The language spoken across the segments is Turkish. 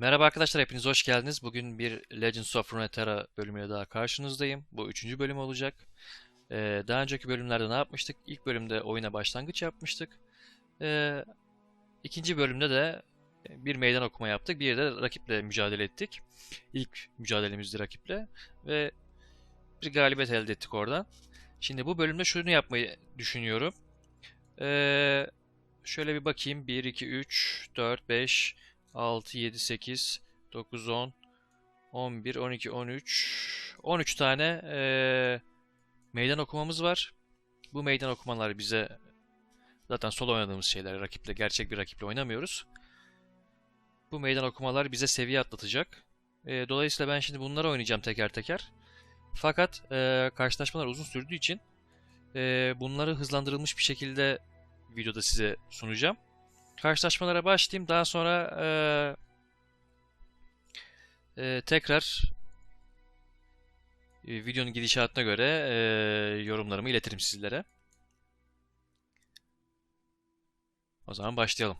Merhaba arkadaşlar, hepiniz hoş geldiniz. Bugün bir Legends of Runeterra bölümüyle daha karşınızdayım. Bu üçüncü bölüm olacak. Ee, daha önceki bölümlerde ne yapmıştık? İlk bölümde oyuna başlangıç yapmıştık. Ee, ikinci bölümde de bir meydan okuma yaptık. Bir de rakiple mücadele ettik. İlk mücadelemizdi rakiple. Ve bir galibiyet elde ettik oradan. Şimdi bu bölümde şunu yapmayı düşünüyorum. Ee, şöyle bir bakayım. 1, 2, 3, 4, 5... 6, 7, 8, 9, 10, 11, 12, 13, 13 tane eee, meydan okumamız var. Bu meydan okumalar bize zaten solo oynadığımız şeyler. Rakiple, gerçek bir rakiple oynamıyoruz. Bu meydan okumalar bize seviye atlatacak. Eee, dolayısıyla ben şimdi bunları oynayacağım teker teker. Fakat eee, karşılaşmalar uzun sürdüğü için eee, bunları hızlandırılmış bir şekilde videoda size sunacağım. Karşılaşmalara başlayayım. Daha sonra eee, eee, tekrar e, videonun gidişatına göre eee, yorumlarımı iletirim sizlere. O zaman başlayalım.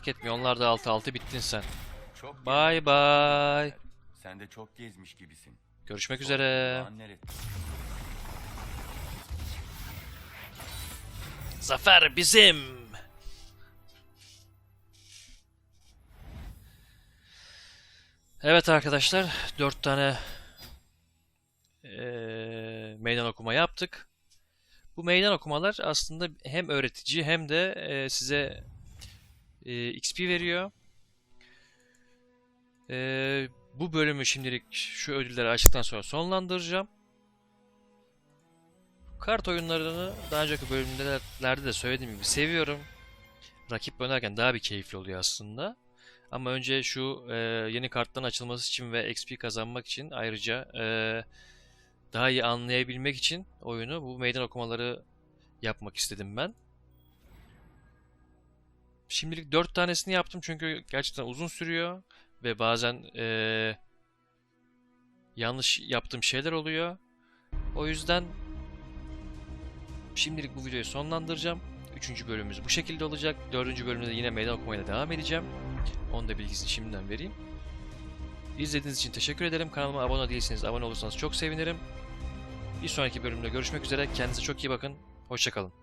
Fark etmiyor. Onlar da 6-6 bittin sen. Çok bye. Zafer. Sen de çok gezmiş gibisin. Görüşmek üzere. Zafer bizim. Evet arkadaşlar, dört tane eee, meydan okuma yaptık. Bu meydan okumalar aslında hem öğretici hem de eee, size eee, XP veriyor. Eee, bu bölümü şimdilik şu ödülleri açtıktan sonra sonlandıracağım. Kart oyunlarını daha önceki bölümlerde de söylediğim gibi seviyorum. Rakip oynarken daha bir keyifli oluyor aslında. Ama önce şu e, yeni kartların açılması için ve XP kazanmak için ayrıca e, daha iyi anlayabilmek için oyunu bu meydan okumaları yapmak istedim ben. Şimdilik 4 tanesini yaptım çünkü gerçekten uzun sürüyor ve bazen e, yanlış yaptığım şeyler oluyor. O yüzden Şimdilik bu videoyu sonlandıracağım. Üçüncü bölümümüz bu şekilde olacak. Dördüncü bölümde de yine meydan okumayla devam edeceğim. Onun da bilgisini şimdiden vereyim. İzlediğiniz için teşekkür ederim. Kanalıma abone değilseniz abone olursanız çok sevinirim. Bir sonraki bölümde görüşmek üzere. Kendinize çok iyi bakın. Hoşçakalın.